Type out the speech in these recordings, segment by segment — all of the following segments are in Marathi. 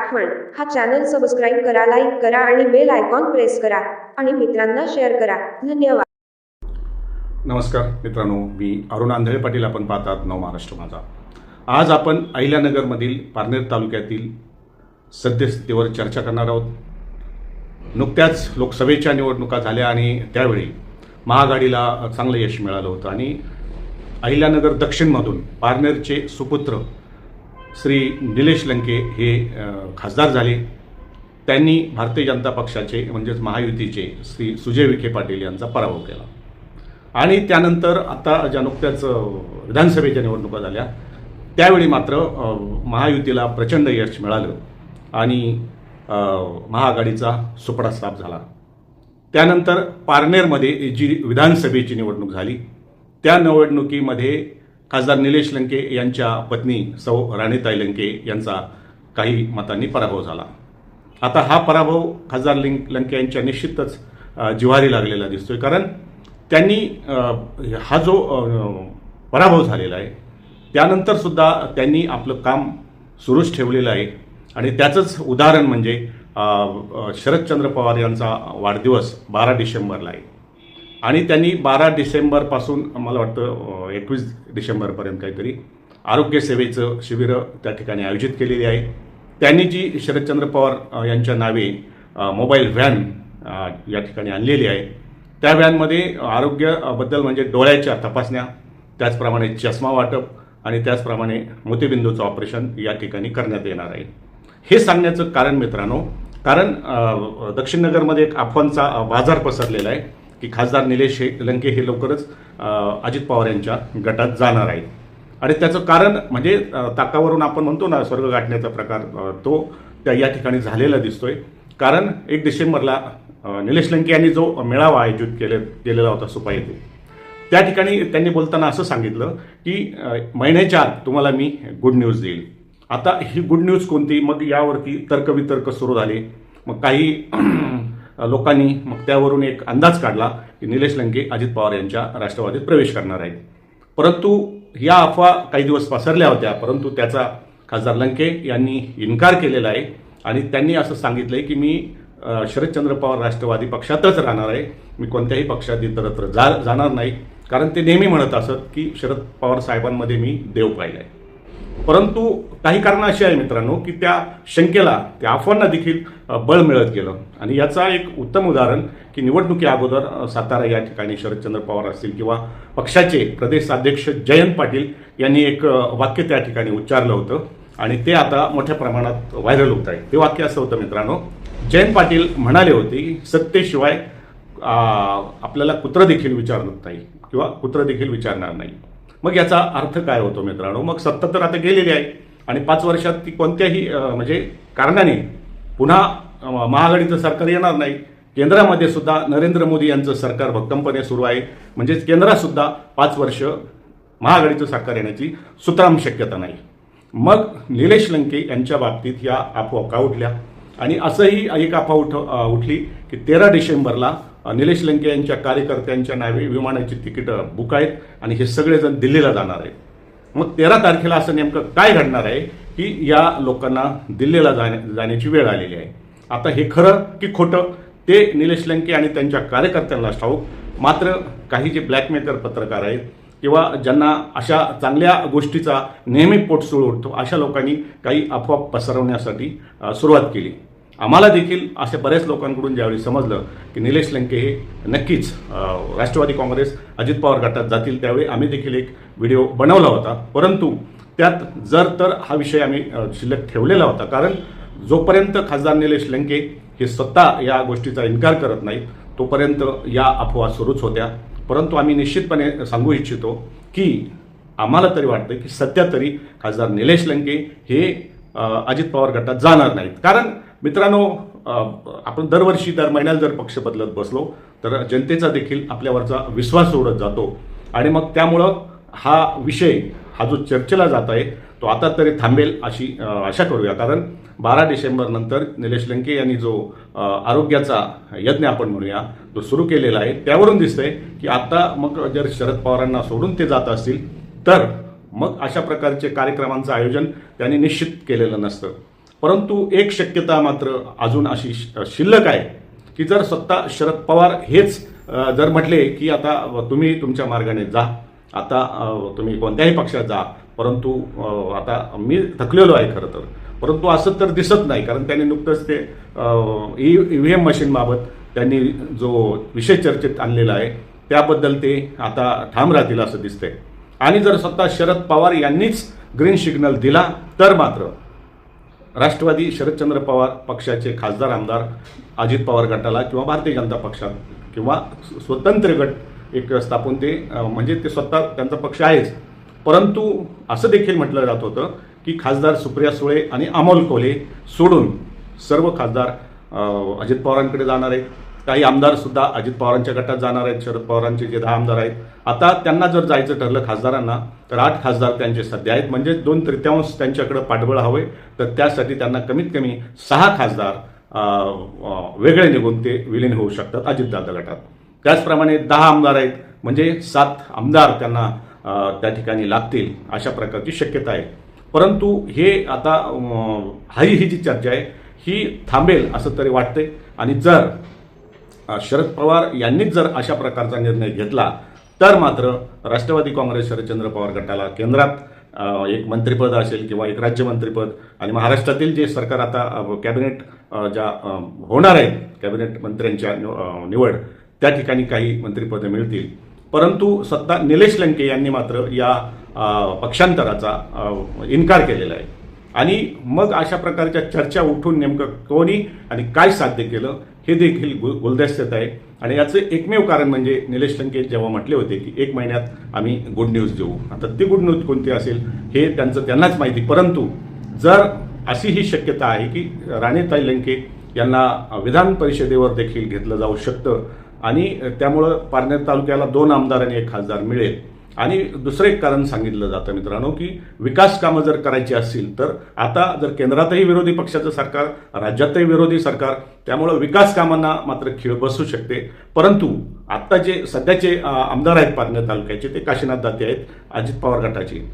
आठवण. हा चॅनल सबस्क्राईब करा लाईक करा आणि बेल आयकॉन प्रेस करा आणि मित्रांना शेअर करा. धन्यवाद. नमस्कार मित्रांनो मी अरुण आंधळे पाटील. आपण पाहतात नव महाराष्ट्र माझा. आज आपण अहिल्यानगरमधील पारनेर तालुक्यातील सद्यस्थितीवर चर्चा करणार आहोत. नुकत्याच लोकसभेच्या निवडणुका झाल्या आणि त्यावेळी महाआघाडीला चांगलं यश मिळालं होतं. आणि अहिल्यानगर दक्षिणमधून पारनेरचे सुपुत्र श्री निलेश लंके हे खासदार झाले. त्यांनी भारतीय जनता पक्षाचे म्हणजेच महायुतीचे श्री सुजय विखे पाटील यांचा पराभव केला. आणि त्यानंतर आता ज्या नुकत्याच विधानसभेच्या निवडणुका झाल्या त्यावेळी मात्र महायुतीला प्रचंड यश मिळालं आणि महाआघाडीचा सुपडा साफ झाला. त्यानंतर पारनेरमध्ये जी विधानसभेची निवडणूक झाली त्या निवडणुकीमध्ये खासदार निलेश लंके यांच्या पत्नी सौ राणीताई लंके यांचा काही मतांनी पराभव झाला. आता हा पराभव खासदार लिंक लंके यांच्या निश्चितच जिव्हारी लागलेला दिसतोय. कारण त्यांनी हा जो पराभव झालेला आहे त्यानंतरसुद्धा त्यांनी आपलं काम सुरूच ठेवलेलं आहे. आणि त्याचंच उदाहरण म्हणजे शरदचंद्र पवार यांचा वाढदिवस बारा डिसेंबरला आहे. आणि त्यांनी बारा डिसेंबरपासून मला वाटतं एकवीस डिसेंबरपर्यंत काहीतरी आरोग्य सेवेचं शिबिरं त्या ठिकाणी आयोजित केलेली आहे. त्यांनी जी शरदचंद्र पवार यांच्या नावे मोबाईल व्हॅन या ठिकाणी आणलेली आहे त्या व्हॅनमध्ये आरोग्याबद्दल म्हणजे डोळ्याच्या तपासण्या त्याचप्रमाणे चष्मा वाटप आणि त्याचप्रमाणे मोतीबिंदूचं ऑपरेशन या ठिकाणी करण्यात येणार आहे. हे सांगण्याचं कारण मित्रांनो कारण दक्षिण नगरमध्ये एक अफवांचा बाजार पसरलेला आहे. की खासदार निलेश हे- लंके हे लवकरच अजित पवार यांच्या गटात जाणार आहेत. आणि त्याचं कारण म्हणजे ताकावरून आपण म्हणतो ना स्वर्ग गाठण्याचा प्रकार तो त्या या ठिकाणी झालेला दिसतोय. कारण एक डिसेंबरला निलेश लंके यांनी जो मेळावा आयोजित केले केलेला होता सुपा येथे त्या ठिकाणी त्यांनी बोलताना असं सांगितलं की महिन्याच्या आत तुम्हाला मी गुड न्यूज देईल. आता ही गुड न्यूज कोणती? मग यावरती तर्कवितर्क सुरू झाले. मग काही लोकांनी मग त्यावरून एक अंदाज काढला की निलेश लंके अजित पवार यांच्या राष्ट्रवादीत प्रवेश करणार आहेत. परंतु या अफवा काही दिवस पसरल्या होत्या परंतु त्याचा खासदार लंके यांनी इन्कार केलेला आहे आणि त्यांनी असं सांगितलं आहे की मी शरदचंद्र पवार राष्ट्रवादी पक्षातच राहणार आहे. मी कोणत्याही पक्षात इतरत्र जा जाणार नाही. कारण ते नेहमी म्हणत असत की शरद पवार साहेबांमध्ये मी देव पाहिलाय. परंतु काही कारणं अशी आहे मित्रांनो की त्या शंकेला त्या अफवांना देखील बळ मिळत गेलं. आणि याचा एक उत्तम उदाहरण की निवडणुकी अगोदर सातारा या ठिकाणी शरदचंद्र पवार असतील किंवा पक्षाचे प्रदेशाध्यक्ष जयंत पाटील यांनी एक वाक्य त्या ठिकाणी उच्चारलं होतं. आणि ते आता मोठ्या प्रमाणात व्हायरल होत आहे. ते वाक्य असं होतं मित्रांनो जयंत पाटील म्हणाले होते की सत्तेशिवाय आपल्याला कुत्र देखील विचारत नाही किंवा कुत्र देखील विचारणार नाही. मग याचा अर्थ काय होतो मित्रांनो? मग सत्ता तर आता गेलेली आहे. आणि पाच वर्षात ती कोणत्याही म्हणजे कारणाने पुन्हा महाआघाडीचं सरकार येणार नाही. केंद्रामध्ये सुद्धा नरेंद्र मोदी यांचं सरकार भक्कमपणे सुरू आहे. म्हणजेच केंद्रातसुद्धा पाच वर्ष महाआघाडीचं सरकार येण्याची सुतराम शक्यता नाही. मग निलेश लंके यांच्या बाबतीत या अफवा का उठल्या? आणि असंही एक अफवा उठ उठली की तेरा डिसेंबरला निलेश लंके यांच्या कार्यकर्त्यांच्या नावे विमानाची तिकीटं बुक आहेत आणि हे सगळेजण दिल्लीला जाणार आहेत. मग तेरा तारखेला असं नेमकं काय घडणार आहे की या लोकांना दिल्लीला जाण्या जाण्याची वेळ आलेली आहे. आता हे खरं की खोटं ते निलेश लंके आणि त्यांच्या कार्यकर्त्यांना ठाऊक मात्र काही जे ब्लॅकमेकर पत्रकार आहेत किंवा ज्यांना अशा चांगल्या गोष्टीचा नेहमी पोटसूळ उठतो अशा लोकांनी काही अफवा पसरवण्यासाठी सुरुवात केली. आम्हाला देखील अशा बऱ्याच लोकांकडून ज्यावेळी समजलं की निलेश लंके हे नक्कीच राष्ट्रवादी काँग्रेस अजित पवार गटात जातील त्यावेळी आम्ही देखील एक व्हिडिओ बनवला होता. परंतु त्यात जर तर हा विषय आम्ही शिल्लक ठेवलेला होता. कारण जोपर्यंत खासदार निलेश लंके हे स्वतः या गोष्टीचा इन्कार करत नाहीत तोपर्यंत या अफवा सुरूच होत्या. परंतु आम्ही निश्चितपणे सांगू इच्छितो की आम्हाला तरी वाटतं की सध्या तरी खासदार निलेश लंके हे अजित पवार गटात जाणार नाहीत. कारण मित्रांनो आपण दरवर्षी दर महिन्याला जर पक्ष बदलत बसलो तर जनतेचा देखील आपल्यावरचा विश्वास उडत जातो. आणि मग त्यामुळं हा विषय हा जो चर्चेला जात आहे तो आता तरी थांबेल अशी आशा करूया. कारण बारा डिसेंबर नंतर निलेश लंके यांनी जो आरोग्याचा यज्ञ आपण म्हणूया तो सुरू केलेला आहे. त्यावरून दिसतंय की आता मग जर शरद पवारांना सोडून ते जात असतील तर मग अशा प्रकारचे कार्यक्रमांचं आयोजन त्यांनी निश्चित केलेलं नसतं. परंतु एक शक्यता मात्र अजून अशी शिल्लक आहे की जर सत्ता शरद पवार हेच जर म्हटले की आता तुम्ही तुमच्या मार्गाने जा आता तुम्ही कोणत्याही पक्षात जा परंतु आता मी थकलेलो आहे खरं तर. परंतु असं तर दिसत नाही कारण त्यांनी नुकतंच ते ई व्ही एम मशीनबाबत त्यांनी जो विषय चर्चेत आणलेला आहे त्याबद्दल ते आता ठाम राहतील असं दिसतंय. आणि जर सत्ता शरद पवार यांनीच ग्रीन सिग्नल दिला तर मात्र राष्ट्रवादी शरदचंद्र पवार पक्षाचे खासदार आमदार अजित पवार गटाला किंवा भारतीय जनता पक्षात किंवा स्वतंत्र गट एक स्थापून ते म्हणजे ते स्वतः त्यांचा पक्ष आहेच. परंतु असं देखील म्हटलं जात होतं की खासदार सुप्रिया सुळे आणि अमोल कोले सोडून सर्व खासदार अजित पवारांकडे जाणार आहेत. काही आमदारसुद्धा अजित पवारांच्या गटात जाणार आहेत शरद पवारांचे जे दहा आमदार आहेत. आता त्यांना जर जायचं ठरलं खासदारांना तर आठ खासदार त्यांचे सध्या आहेत. म्हणजे दोन तृतीयांश त्यांच्याकडे पाठबळ हवे तर त्यासाठी त्यांना कमीत कमी सहा खासदार वेगळे निघून ते विलीन होऊ शकतात अजितदादा गटात. त्याचप्रमाणे दहा आमदार आहेत. म्हणजे सात आमदार त्यांना त्या ठिकाणी लागतील अशा प्रकारची शक्यता आहे. परंतु हे आता हाई ही जी चर्चा आहे ही थांबेल असं तरी वाटतंय. आणि जर शरद पवार यांनीच जर अशा प्रकारचा निर्णय घेतला तर मात्र राष्ट्रवादी काँग्रेस शरदचंद्र पवार गटाला केंद्रात एक मंत्रिपद असेल किंवा एक राज्यमंत्रीपद आणि महाराष्ट्रातील जे सरकार आता कॅबिनेट ज्या होणार आहेत कॅबिनेट मंत्र्यांच्या निव- निवड त्या ठिकाणी काही मंत्रिपदे मिळतील. परंतु सत्ता निलेश लंके यांनी मात्र या पक्षांतराचा इन्कार केलेला आहे. आणि मग अशा प्रकारच्या चर्चा उठून नेमकं कोणी आणि काय साध्य केलं हे देखील गु गुलदस्त्यात आहे. आणि याचं एकमेव कारण म्हणजे निलेश लंके जेव्हा म्हटले होते की एक महिन्यात आम्ही गुड न्यूज देऊ. आता ती गुड न्यूज कोणती असेल हे त्यांचं त्यांनाच माहिती. परंतु जर अशी ही शक्यता आहे की राणेताई लंके यांना विधान परिषदेवर देखील घेतलं जाऊ शकतं आणि त्यामुळं पारनेर तालुक्याला दोन आमदार आणि एक खासदार मिळेल आणि दुसरं एक कारण सांगितलं जातं मित्रांनो की विकास कामं जर करायची असतील तर आता जर केंद्रातही विरोधी पक्षाचं सरकार राज्यातही विरोधी सरकार त्यामुळं विकास कामांना मात्र खीळ बसू शकते. परंतु आत्ता जे सध्याचे आमदार आहेत पारनेर तालुक्याचे ते काशीनाथ दाते आहेत अजित पवार गटाचे.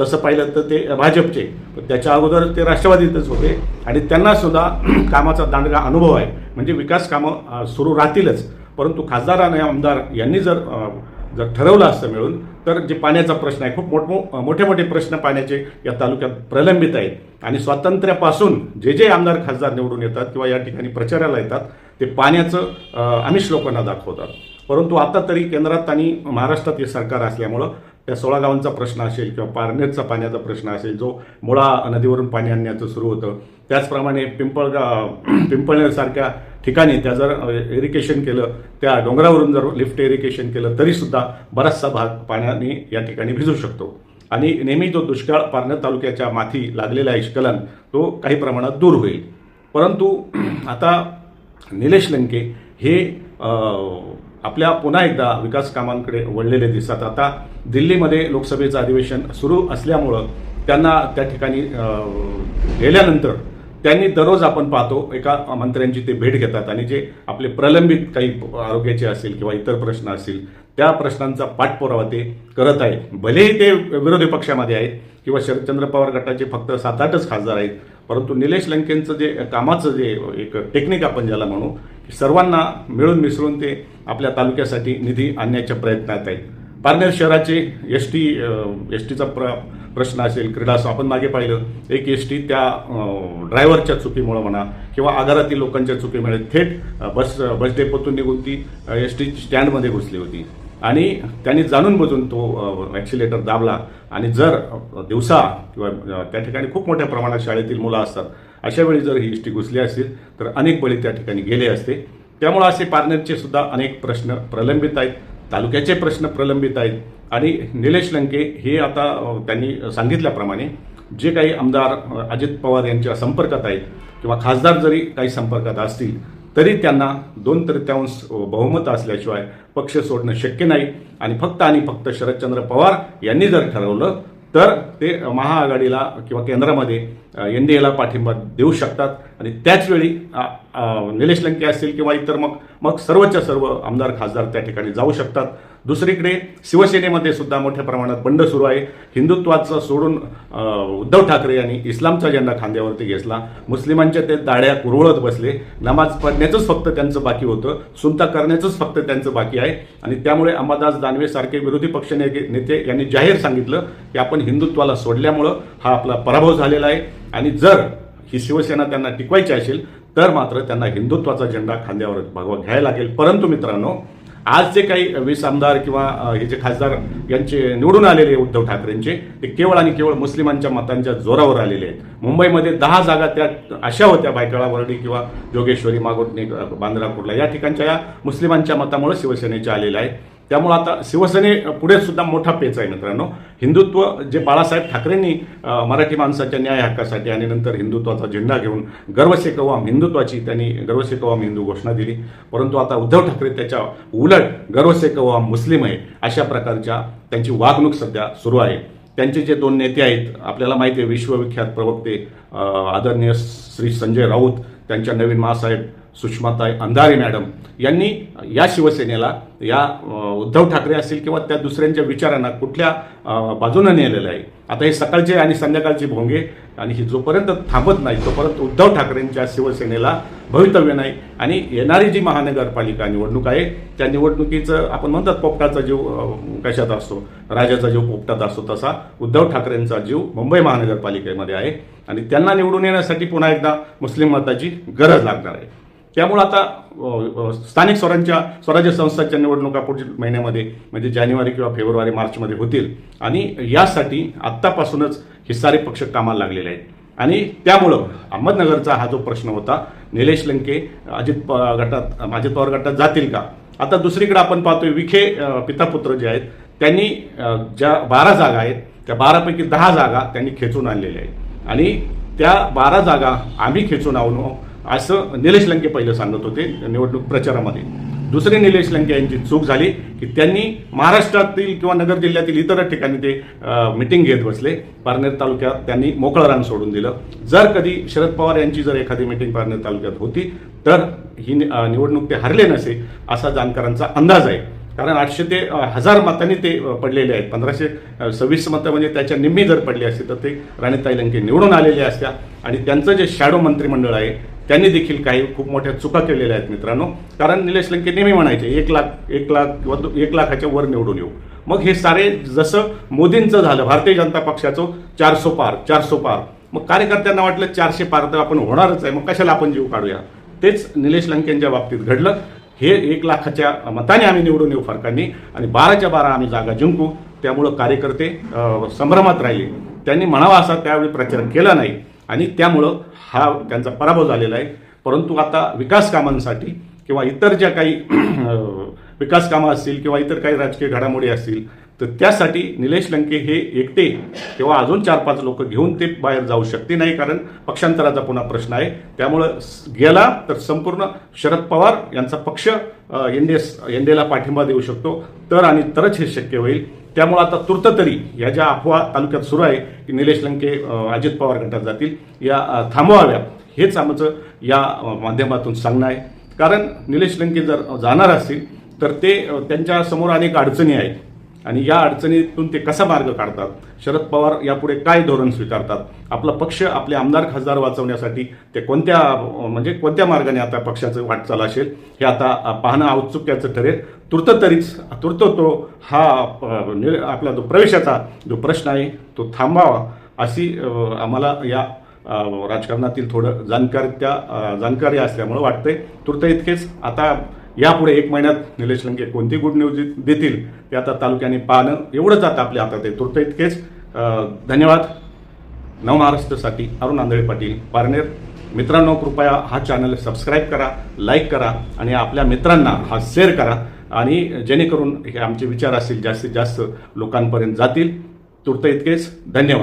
तसं पाहिलं तर ते भाजपचे पण त्याच्या अगोदर ते राष्ट्रवादीतच होते. आणि त्यांना सुद्धा कामाचा दांडगा अनुभव आहे. म्हणजे विकास कामं सुरू राहतीलच. परंतु खासदार आणि आमदार यांनी जर जर ठरवलं असतं मिळून तर जे पाण्याचा प्रश्न आहे खूप मोठ मोठे मोठे प्रश्न पाण्याचे या तालुक्यात प्रलंबित आहेत. आणि स्वातंत्र्यापासून जे जे आमदार खासदार निवडून येतात किंवा या ठिकाणी प्रचाराला येतात ते पाण्याचं आमिष लोकांना दाखवतात. परंतु आता तरी केंद्रात आणि महाराष्ट्रात हे सरकार असल्यामुळं त्या सोळा गावांचा प्रश्न असेल किंवा पारनेरचा पाण्याचा प्रश्न असेल जो मुळा नदीवरून पाणी आणण्याचं सुरू होतं त्याचप्रमाणे पिंपळगाव पिंपळनेरसारख्या ठिकाणी त्या जर इरिगेशन केलं त्या डोंगरावरून जर लिफ्ट इरिगेशन केलं तरीसुद्धा बराचसा भाग पाण्याने या ठिकाणी भिजू शकतो. आणि नेहमी जो दुष्काळ पारनेर तालुक्याच्या माथी लागलेला आहे स्खलन तो काही प्रमाणात दूर होईल. परंतु आता निलेश लंके हे आपल्या पुन्हा एकदा विकास कामांकडे वळलेले दिसतात. आता दिल्लीमध्ये लोकसभेचं अधिवेशन सुरू असल्यामुळं त्यांना त्या ठिकाणी गेल्यानंतर त्यांनी दररोज आपण पाहतो एका मंत्र्यांची ते भेट घेतात आणि जे आपले प्रलंबित काही आरोग्याचे असतील किंवा इतर प्रश्न असतील त्या प्रश्नांचा पाठपुरावा ते करत आहेत. भलेही ते विरोधी पक्षामध्ये आहेत किंवा शरदचंद्र पवार गटाचे फक्त सात आठच खासदार आहेत परंतु निलेश लंकेंचं जे कामाचं जे एक टेक्निक आपण ज्याला म्हणू की सर्वांना मिळून मिसळून ते आपल्या तालुक्यासाठी निधी आणण्याच्या प्रयत्नात आहेत. पारनेर शहराचे एस टी एस टीचा प्र प्रश्न असेल क्रीडा असं आपण मागे पाहिलं एक एस टी त्या ड्रायव्हरच्या चुकीमुळं म्हणा किंवा आगारातील लोकांच्या चुकीमुळे थेट बस बस डेपोतून निघून ती एस टी स्टँडमध्ये घुसली होती. आणि त्यांनी जाणून बजून तो ॲक्सिलेटर दाबला. आणि जर दिवसा किंवा त्या ठिकाणी खूप मोठ्या प्रमाणात शाळेतील मुलं असतात अशा वेळी जर ही एस टी घुसली असतील तर अनेक बळी त्या ठिकाणी गेले असते. त्यामुळे असे पारनेरचे सुद्धा अनेक प्रश्न प्रलंबित आहेत. तालुक्याचे प्रश्न प्रलंबित आहेत. आणि निलेश लंके हे आता त्यांनी सांगितल्याप्रमाणे जे काही आमदार अजित पवार यांच्या संपर्कात आहेत किंवा खासदार जरी काही संपर्कात असतील तरी त्यांना दोन तृतीयांश बहुमत असल्याशिवाय पक्ष सोडणं शक्य नाही. आणि फक्त आणि फक्त शरदचंद्र पवार यांनी जर ठरवलं तर ते महाआघाडीला किंवा केंद्रामध्ये एन डी एला पाठिंबा देऊ शकतात. आणि त्याचवेळी निलेश लंके असतील किंवा इतर मग मग सर्वच्या सर्व आमदार खासदार त्या ठिकाणी जाऊ शकतात. दुसरीकडे शिवसेनेमध्ये सुद्धा मोठ्या प्रमाणात बंड सुरू आहे. हिंदुत्वाचं सोडून उद्धव ठाकरे यांनी इस्लामचा झेंडा खांद्यावरती घेतला. मुस्लिमांच्या ते दाड्या कुरवळत बसले. नमाज पडण्याचंच फक्त त्यांचं बाकी होतं. सुनता करण्याचंच फक्त त्यांचं बाकी आहे. आणि त्यामुळे अंबादास दानवे सारखे विरोधी पक्ष नेते यांनी जाहीर सांगितलं की आपण हिंदुत्वाला सोडल्यामुळं हा आपला पराभव झालेला आहे. आणि जर ही शिवसेना त्यांना टिकवायची असेल तर मात्र त्यांना हिंदुत्वाचा झेंडा खांद्यावर भगवा घ्यायला लागेल. परंतु मित्रांनो आज जे काही वीस आमदार किंवा हे जे खासदार यांचे निवडून आलेले उद्धव ठाकरेंचे ते केवळ आणि केवळ मुस्लिमांच्या मतांच्या जोरावर आलेले आहेत. मुंबईमध्ये दहा जागा त्या अशा होत्या भायखळा वर्डी किंवा जोगेश्वरी मागोटणे बांद्रा कुर्ला या ठिकाणच्या या मुस्लिमांच्या मतामुळे शिवसेनेच्या आलेल्या आहेत. त्यामुळं आता शिवसेने पुढे सुद्धा मोठा पेच आहे मित्रांनो. हिंदुत्व जे बाळासाहेब ठाकरेंनी मराठी माणसाच्या न्याय हक्कासाठी आणि नंतर हिंदुत्वाचा झेंडा घेऊन गर्वसेकवाम हिंदुत्वाची त्यांनी गर्वसेकवाम हिंदू घोषणा दिली. परंतु आता उद्धव ठाकरे त्याच्या उलट गर्वसे कवाम मुस्लिम आहे अशा प्रकारच्या त्यांची वागणूक सध्या सुरू आहे. त्यांचे जे दोन नेते आहेत आपल्याला माहिती आहे विश्वविख्यात प्रवक्ते आदरणीय श्री संजय राऊत त्यांच्या नवीन महासाहेब सुषमाताई अंधारे मॅडम यांनी या शिवसेनेला या उद्धव ठाकरे असतील किंवा त्या दुसऱ्यांच्या विचारांना कुठल्या बाजूनं नेलेलं आहे. आता हे सकाळचे आणि संध्याकाळचे भोंगे आणि हे जोपर्यंत थांबत नाही तोपर्यंत उद्धव ठाकरेंच्या शिवसेनेला भवितव्य नाही. आणि येणारी जी महानगरपालिका निवडणूक आहे त्या निवडणुकीचं आपण म्हणतात पोपटाचा जीव कशात असतो? राजाचा जीव पोपटात असतो तसा. उद्धव ठाकरेंचा जीव मुंबई महानगरपालिकेमध्ये आहे. आणि त्यांना निवडून येण्यासाठी पुन्हा एकदा मुस्लिम मताची गरज लागणार आहे. त्यामुळं आता स्थानिक स्वरांच्या स्वराज्य संस्थांच्या निवडणुका पुढील महिन्यामध्ये म्हणजे जानेवारी किंवा फेब्रुवारी मार्चमध्ये होतील. आणि यासाठी आत्तापासूनच हे सारे पक्ष कामाला लागलेले आहेत. आणि त्यामुळं अहमदनगरचा हा जो प्रश्न होता निलेश लंके अजित प- गटात अजित पवार गटात जातील का? आता दुसरीकडे आपण पाहतोय विखे पितापुत्र जे आहेत त्यांनी ज्या बारा जागा आहेत त्या बारापैकी दहा जागा त्यांनी खेचून आणलेल्या आहेत. आणि त्या बारा जागा आम्ही खेचून आणू असं निलेश लंके पहिलं सांगत होते निवडणूक प्रचारामध्ये. दुसरे निलेश लंके यांची चूक झाली की त्यांनी महाराष्ट्रातील किंवा नगर जिल्ह्यातील इतर ठिकाणी ते मिटिंग घेत बसले. पारनेर तालुक्यात त्यांनी मोकळं रान सोडून दिलं. जर कधी शरद पवार यांची जर एखादी मिटिंग पारनेर तालुक्यात होती तर ही नि- निवडणूक ते हरले नसे असा जाणकारांचा अंदाज आहे. कारण आठशे ते हजार मतांनी ते पडलेले आहेत. पंधराशे सव्वीस मतं म्हणजे त्याच्या निम्मी जर पडली असती तर ते राणीताई लंके निवडून आलेले असत्या. आणि त्यांचं जे शॅडो मंत्रिमंडळ आहे त्यांनी देखील काही खूप मोठ्या चुका केलेल्या आहेत मित्रांनो. कारण निलेश लंके नेहमी म्हणायचे एक लाख एक लाख किंवा एक लाखाच्या वर निवडून येऊ. मग हे सारे जसं मोदींचं झालं भारतीय जनता पक्षाचं चारसो पार चारसो पार. मग कार्यकर्त्यांना वाटलं चारशे पार तर आपण होणारच आहे मग कशाला आपण जीव काढूया? तेच निलेश लंकेंच्या बाबतीत घडलं. हे एक लाखाच्या मताने आम्ही निवडून येऊ फरकांनी. आणि बाराच्या बारा आम्ही जागा जिंकू. त्यामुळं कार्यकर्ते संभ्रमात राहिले. त्यांनी म्हणावा असा त्यावेळी प्रचार केला नाही. आणि त्यामुळं हा त्यांचा पराभव झालेला आहे. परंतु आता विकास कामांसाठी किंवा इतर ज्या काही विकास कामं असतील किंवा इतर काही राजकीय घडामोडी असतील तर त्यासाठी निलेश लंके हे एकटे किंवा अजून चार पाच लोक घेऊन ते बाहेर जाऊ शकते नाही कारण पक्षांतराचा पुन्हा प्रश्न आहे. त्यामुळं गेला तर संपूर्ण शरद पवार यांचा पक्ष एनडीए एनडीएला पाठिंबा देऊ शकतो. तर आणि तरच हे शक्य होईल. त्यामुळे आता तुर्त तरी या ज्या अफवा तालुक्यात सुरू आहे की निलेश लंके अजित पवार गटात जातील या थांबवाव्या हेच आमचं या माध्यमातून सांगणं आहे. कारण निलेश लंके जर जाणार असतील तर ते त्यांच्यासमोर त्यांच्यासमोर अनेक अडचणी आहेत. आणि या अडचणीतून ते कसा मार्ग काढतात? शरद पवार यापुढे काय धोरण स्वीकारतात? आपला पक्ष आपले आमदार खासदार वाचवण्यासाठी ते कोणत्या म्हणजे कोणत्या मार्गाने आता पक्षाचं वाटचाल असेल हे आता पाहणं औत्सुक्याचं ठरेल. तुर्त तरीच तुर्त तो हा आपला जो प्रवेशाचा जो प्रश्न आहे तो थांबावा अशी आम्हाला या राजकारणातील थोडं जाणकार त्या जाणकारी असल्यामुळं वाटतंय. तुर्त इतकेच. आता यापुढे एक महिन्यात निलेश लंके कोणती गुड न्यूज देतील ते आता तालुक्याने पाहणं. एवढंच आता आपल्या हातात आहे. तुर्त इतकेच. धन्यवाद. नवमहाराष्ट्रसाठी अरुण आंधळे पाटील पारनेर. मित्रांनो कृपया हा चॅनल सबस्क्राईब करा लाईक करा आणि आपल्या मित्रांना हा शेअर करा आणि जेणेकरून हे आमचे विचार असतील जास्तीत जास्त लोकांपर्यंत जातील. तुर्त इतकेच. धन्यवाद.